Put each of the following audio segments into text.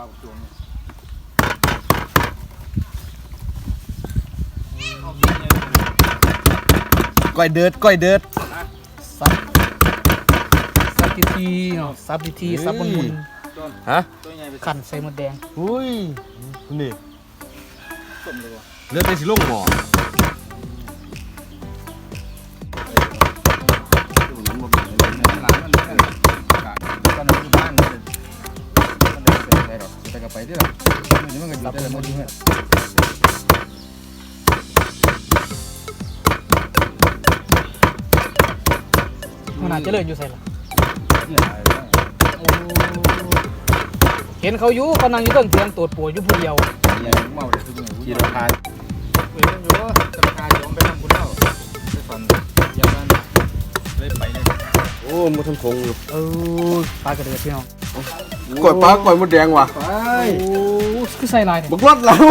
าจวงเอาเงี้ยก้อยเดือดก้อยเดือดซับซับทีทีเนาะซับทีทีซับมุนมุนต้นฮะตัวใหญ่ไปๆขันใส่หมดแดง อุ้ยนี่ต้มเลยวะเลือดเป็นสิลงหมอ ไปกับไปที่หรอนี่มันก็อยู่ได้เลยมันอยู่เนี่ยมันอาจจะเลื่อนอยู่ใส่ละเนี่ยเห็นเขาอยู่เขานั่งอยู่ต้นเตียงตรวจป่วยอยู่ผู้เดียวเนี่ยเมาเลยทุกอย่างยีราคาเว้ยอยู่ธนาคารยอมไปทำบุญแล้วไปฝันอย่างนั้นเลยไปเลยโอ้มาทำพงอยู่เออปลากระเดือดพี่น้อง ก้อยปลาก้อยมดแดงว่ะไปโอ้คือใส่ลายเนี่ยบักรอดแล้ว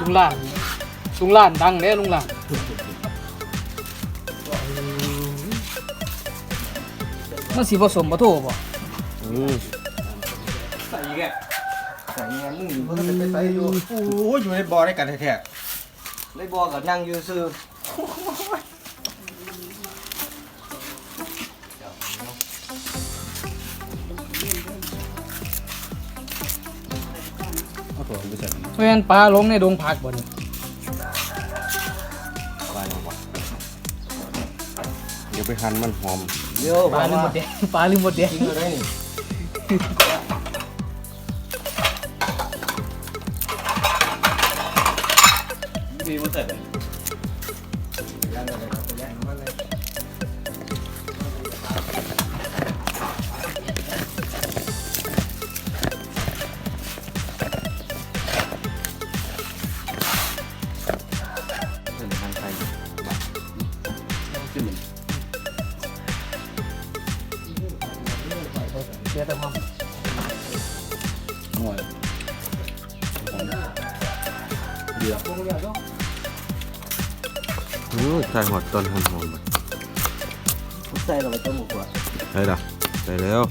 ลุงล้านลุงล้านดังเลยลุงล้านมันสีผสมปะโถบ่อืมใส่แกใส่เงี้ยมึงอยู่เพิ่งไปใส่อยู่โอ้ยอยู่ในบ่อได้กันแท้ๆ ในบ่อกับนั่งอยู่ซื่อเอาตัวไปใส่เพราะฉะนั้นปลาลงในดงผักบ่นี่ปลาอย่างวะเดี๋ยวไปหั่นมันหอม เดี๋ยวปลาลืมหมดแดงปลาลืมหมดแดง กินอะไรนี่ มีมันใส่เลยย่างอะ อยเดี๋ยวอือใส่หอดตอนหอมหอมๆไปใส่เราไปต้มหมูกว่าใส่ละใส่แล้ว